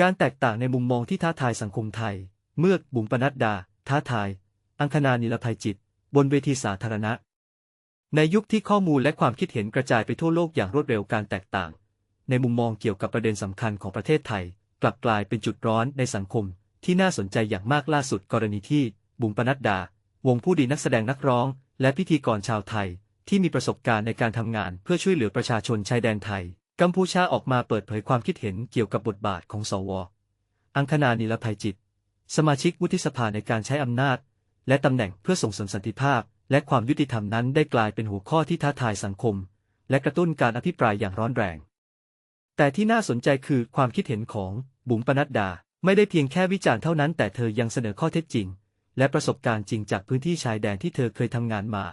การแตกต่างในมุมมองที่ท้าทายสังคมไทย เมื่อบุ๋มปนัดดา ท้าทาย อังคณานิลภัยจิต บนเวทีสาธารณะ ในยุคที่ข้อมูลและความคิดเห็นกระจายไปทั่วโลกอย่างรวดเร็วการแตกต่าง ในมุมมองเกี่ยวกับประเด็นสำคัญของประเทศไทย กลับกลายเป็นจุดร้อนในสังคม ที่น่าสนใจอย่างมากล่าสุดกรณีที่ บุ๋มปนัดดา วงผู้ดีนักแสดงนักร้อง และพิธีกรชาวไทย ที่มีประสบการณ์ในการทำงานเพื่อช่วยเหลือประชาชนชายแดนไทย กัมพูชาออกมาเปิดเผยความคิดเห็นเกี่ยวกับบทบาทของสว อังคณานิลภัยจิต สมาชิกวุฒิสภาในการใช้อำนาจ และตำแหน่งเพื่อส่งเสริมสันติภาพ และความยุติธรรมนั้นได้กลายเป็นหัวข้อที่ท้าทายสังคม และกระตุ้นการอภิปรายอย่างร้อนแรง แต่ที่น่าสนใจคือความคิดเห็นของบุ๋มปนัดดาไม่ได้เพียงแค่วิจารณ์เท่านั้นแต่เธอยังเสนอข้อเท็จจริง และประสบการณ์จริงจากพื้นที่ชายแดนที่เธอเคยทำงานมา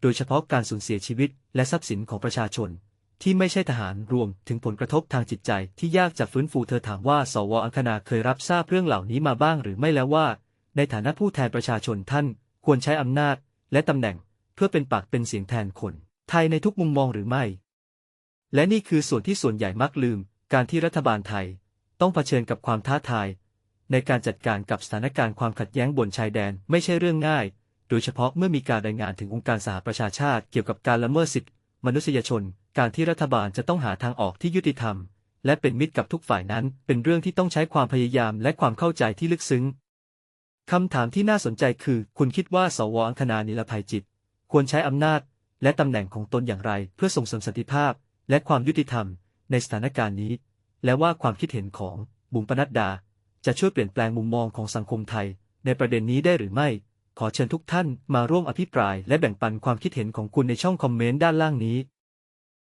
โดยเฉพาะการสูญเสียชีวิตและทรัพย์สินของประชาชน ที่ไม่ใช่ทหารรวมถึงผลกระทบทางจิตใจที่ยากจะฟื้นฟูเธอถามว่า สวอังคณาเคยรับทราบเรื่องเหล่านี้มาบ้างหรือไม่แล้วว่า ในฐานะผู้แทนประชาชนท่าน ควรใช้อำนาจ และตำแหน่ง เพื่อเป็นปากเป็นเสียงแทนคน ไทยในทุกมุมมองหรือไม่ และนี่คือส่วนที่ส่วนใหญ่มักลืม การที่รัฐบาลไทย ต้องเผชิญกับความท้าทาย ในการจัดการกับสถานการณ์ความขัดแย้งบนชายแดนไม่ใช่เรื่องง่าย โดยเฉพาะเมื่อมีการรายงานถึงองค์การสหประชาชาติเกี่ยวกับการละเมิดสิทธิ มนุษยชน การที่รัฐบาลจะต้องหาทางออกที่ยุติธรรม และเป็นมิตรกับทุกฝ่ายนั้น เป็นเรื่องที่ต้องใช้ความพยายามและความเข้าใจที่ลึกซึ้งคำถามที่น่าสนใจคือ คุณคิดว่าสวอังคณานิลภัยจิต ควรใช้อำนาจ และตำแหน่งของตนอย่างไร เพื่อส่งเสริมสันติภาพ และความยุติธรรม ในสถานการณ์นี้ และว่าความคิดเห็นของบุ๋มปนัดดา จะช่วยเปลี่ยนแปลงมุมมองของสังคมไทย ในประเด็นนี้ได้หรือไม่ ขอเชิญทุกท่านมาร่วมอภิปรายและแบ่งปันความคิดเห็นของคุณในช่องคอมเมนต์ด้านล่างนี้